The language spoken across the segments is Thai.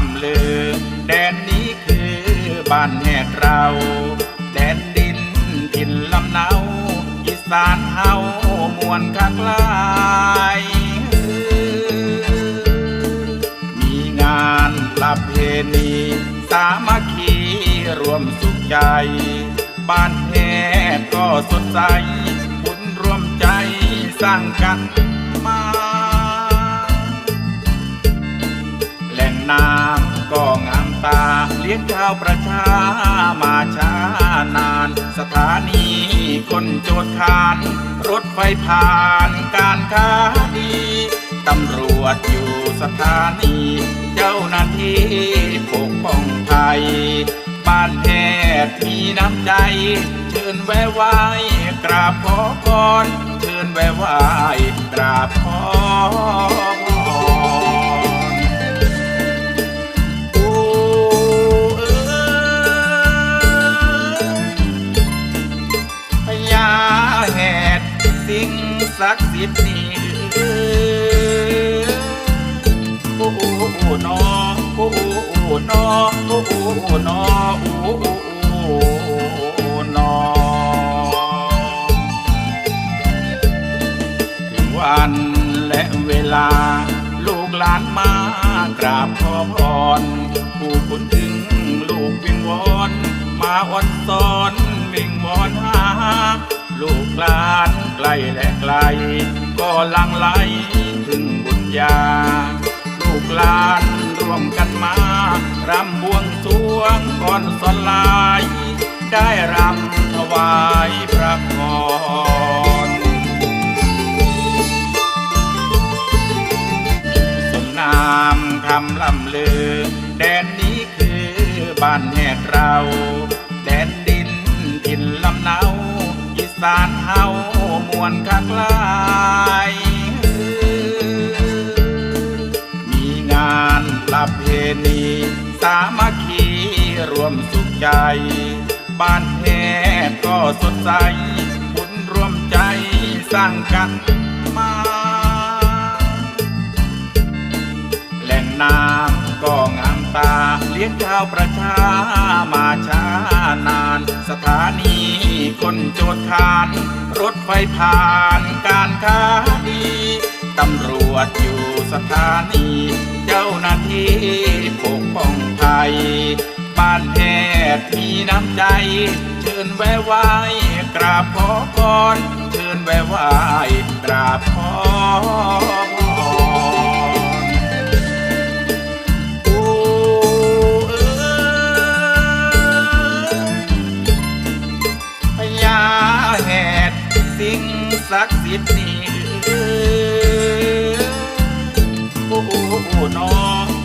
ำล่ำลือ แดนนี้คือบ้านแหกเรา แดนดินถิ่นลำเนาอีสานเฮามวนคักลายมีงานประเพณีสามัคคีรวมสุขใจ บ้านแพทย์ก็สดใสบุญรวมใจสร้างกันมา ลี้ยงชาวประชามาช้านาน สถานีคนโจดคาน รถไฟผ่านการค้าดีตำรวจอยู่สถานี เจ้าหน้าที่ปกป้องไทยบ้านแพทย์มีน้ำใจ เชิญแวะไหวกราบขอพรเชิญแวะไหวกราบขอ ทธิ์นี่เอ้โอ้โอ้โอ้น้องโอ้โอ้โอ้น้องโอ้โอ้โอ้น้องโอ้โอ้โอ้นอถึงวันและเวลา ลูกหลานมากราบขอพรผู้คุณถึงลูกวิงวอนมาอ่อนสอนวิงวอนหาลูกหลานไกลและไกล ลังไหลถึงบุญญา ลูกหลานรวมกันมารำบวงสรวงก่อนสลาย ได้รำถวายพระพรสมนามคำล่ำลือ แดนนี้คือบ้านแหกเราแดนดินถิ่นลำเนาอีสานเฮามวนคักลา สามัคคีรวมสุขใจ บ้านแพศก็สดใส บุญรวมใจสร้างกันมา แหล่งน้ำก็งามตา เลี้ยงชาวประชามาช้านาน สถานีคนโจดคาน รถไฟผ่านการค้าดี ตำรวจอยู่สถานี ทย์มีน้ำใจ เชิญแวะไหวกราบขอพรเชิญแวะไหวกราบขอศักดิ์สิทธิ์นี่โอ้โอ้โอ้นอ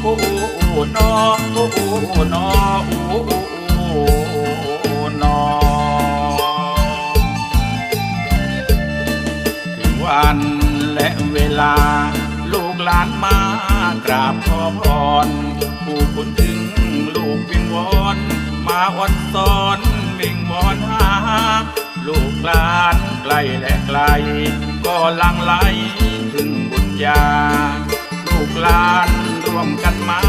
โอ้โอ้โอ้นอโอ้โอ้โอ้นอโอ้โอ้โอ้ ลูกหลานมากราบขอพรผู้คุณถึงลูกวิงวอนมาอดสอนวิงวอนหาลูกหลานไกลและไกล ก็ลังไลถึงบุญญา ลูกหลานร่วมกันมา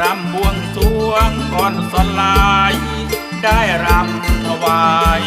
รำบวงสวงก่อนสลาย ได้รำถวาย